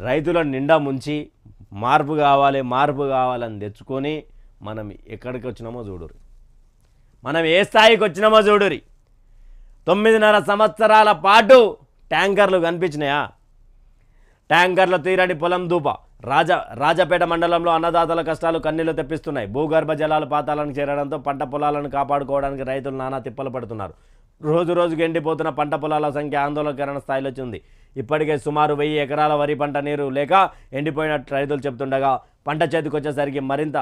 రైతులను నిండా ముంచి మార్పు కావాలి మార్పు కావాలని తెచ్చుకొని మనం ఎక్కడికి వచ్చినామో చూడురి మనం ఏ స్థాయికి వచ్చినామో చూడురి తొమ్మిదిన్నర సంవత్సరాల పాటు ట్యాంకర్లు కనిపించినాయా? ట్యాంకర్ల తీరని పొలం దూప రాజ రాజపేట మండలంలో అన్నదాతల కష్టాలు కన్నీళ్ళు తెప్పిస్తున్నాయి. భూగర్భ జలాలు పాతాలను చేరడంతో పంట పొలాలను కాపాడుకోవడానికి రైతులు నానా తిప్పలు పడుతున్నారు. రోజు రోజుకు ఎండిపోతున్న పంట పొలాల సంఖ్య ఆందోళనకరణ స్థాయిలో ఉంది ఇప్పటికే సుమారు వెయ్యి ఎకరాల వరి పంట నీరు లేక ఎండిపోయినట్టు రైతులు చెబుతుండగా పంట చేతికి వచ్చేసరికి మరింత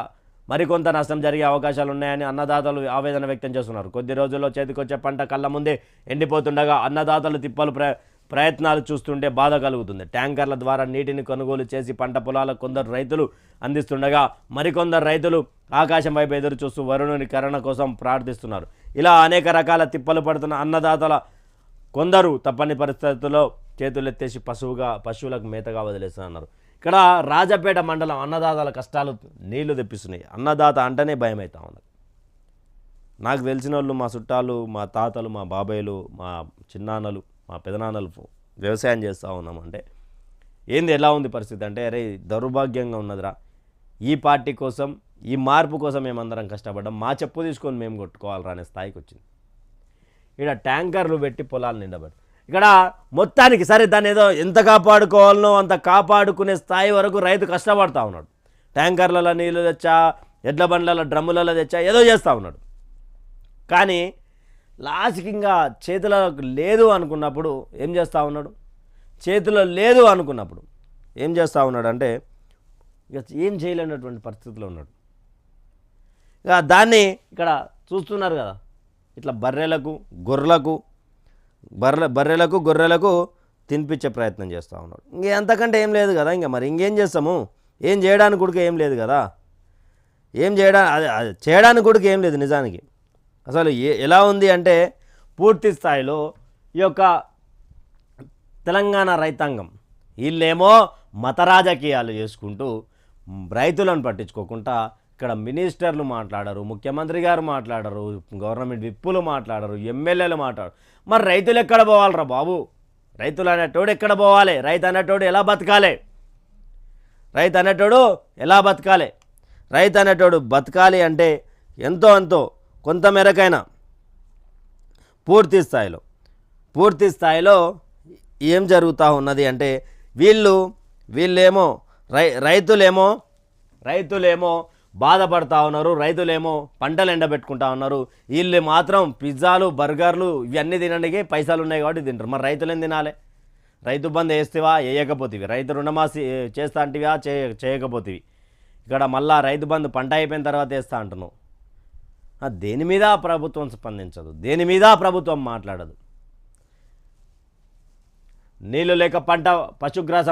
మరికొంత నష్టం జరిగే అవకాశాలు ఉన్నాయని అన్నదాతలు ఆవేదన వ్యక్తం చేస్తున్నారు. కొద్ది రోజుల్లో చేతికొచ్చే పంట కళ్ళ ముందే ఎండిపోతుండగా అన్నదాతలు తిప్పలు ప్ర ప్రయత్నాలు చూస్తుంటే బాధ కలుగుతుంది. ట్యాంకర్ల ద్వారా నీటిని కొనుగోలు చేసి పంట పొలాలకు కొందరు రైతులు అందిస్తుండగా మరికొందరు రైతులు ఆకాశం వైపు ఎదురు చూస్తూ వరుణుని కరణ కోసం ప్రార్థిస్తున్నారు. ఇలా అనేక రకాల తిప్పలు పడుతున్న అన్నదాతల కొందరు తప్పని పరిస్థితుల్లో చేతులెత్తేసి పశువుగా పశువులకు మేతగా వదిలేస్తున్నారు ఇక్కడ రాజపేట మండలం అన్నదాతల కష్టాలు నీళ్ళు తెప్పిస్తున్నాయి. అన్నదాత అంటేనే భయం అవుతా ఉన్నది. నాకు తెలిసిన వాళ్ళు మా చుట్టాలు మా తాతలు మా బాబాయ్లు మా చిన్నాన్నలు మా పెదనాన్నలు వ్యవసాయం చేస్తూ ఉన్నామంటే ఏంది ఎలా ఉంది పరిస్థితి అంటే అరే దౌర్భాగ్యంగా ఉన్నదిరా. ఈ పార్టీ కోసం ఈ మార్పు కోసం మేమందరం కష్టపడ్డాం. మా చెప్పు తీసుకొని మేము కొట్టుకోవాలరా అనే స్థాయికి వచ్చింది. ఇక్కడ ట్యాంకర్లు పెట్టి పొలాలు నిండబడి ఇక్కడ మొత్తానికి సరే దాన్ని ఏదో ఎంత కాపాడుకోవాలనో అంత కాపాడుకునే స్థాయి వరకు రైతు కష్టపడతా ఉన్నాడు. ట్యాంకర్లలో నీళ్ళు తెచ్చా ఎడ్ల బండ్లలో డ్రమ్ములలో తెచ్చా ఏదో చేస్తూ ఉన్నాడు. కానీ లాస్ట్కి ఇంకా చేతిలో లేదు అనుకున్నప్పుడు ఏం చేస్తూ ఉన్నాడు? చేతిలో లేదు అనుకున్నప్పుడు ఏం చేస్తూ ఉన్నాడు అంటే ఇక ఏం చేయలేనటువంటి పరిస్థితిలో ఉన్నాడు. ఇక దాన్ని ఇక్కడ చూస్తున్నారు కదా ఇట్లా బర్రెలకు గొర్రెలకు బర్రె బర్రెలకు గొర్రెలకు తినిపించే ప్రయత్నం చేస్తూ ఉన్నాడు. ఇంక అంతకంటే ఏం లేదు కదా ఇంకా మరి ఇంకేం చేస్తాము? ఏం చేయడానికి కూడా ఏం లేదు కదా? ఏం చేయడా చేయడానికి కూడా ఏం లేదు నిజానికి. అసలు ఏ ఎలా ఉంది అంటే పూర్తి స్థాయిలో ఈ యొక్క తెలంగాణ రైతాంగం వీళ్ళేమో మత రాజకీయాలు చేసుకుంటూ రైతులను పట్టించుకోకుండా ఇక్కడ మినిస్టర్లు మాట్లాడరు ముఖ్యమంత్రి గారు మాట్లాడరు గవర్నమెంట్ విప్పులు మాట్లాడరు ఎమ్మెల్యేలు మాట్లాడరు. మరి రైతులు ఎక్కడ పోవాలరా బాబు? రైతులు అనేటోడు ఎక్కడ పోవాలి? రైతు అనేటోడు ఎలా బతకాలి? రైతు అనేటోడు ఎలా బతకాలి? రైతు అనేటోడు బతకాలి అంటే ఎంతో ఎంతో కొంత మేరకైనా పూర్తి స్థాయిలో పూర్తి స్థాయిలో ఏం జరుగుతూ ఉన్నది అంటే వీళ్ళు వీళ్ళేమో రై రైతులేమో రైతులేమో బాధపడతా ఉన్నారు. రైతులేమో పంటలు ఎండబెట్టుకుంటా ఉన్నారు. వీళ్ళు మాత్రం పిజ్జాలు బర్గర్లు ఇవన్నీ తినడానికి పైసలు ఉన్నాయి కాబట్టి తింటారు. మరి రైతులు ఏం తినాలి? రైతు బంద్ వేస్తేవా? వేయకపోతేవి. రైతు రుణమాసి చేస్తా అంటివా? చే చేయకపోతేవి. ఇక్కడ మళ్ళా రైతు బంధు పంట అయిపోయిన తర్వాత వేస్తా అంటున్నావు. దేని మీద ప్రభుత్వం స్పందించదు? దేని మీద ప్రభుత్వం మాట్లాడదు? నీళ్ళు లేక పంట పశుగ్రాసం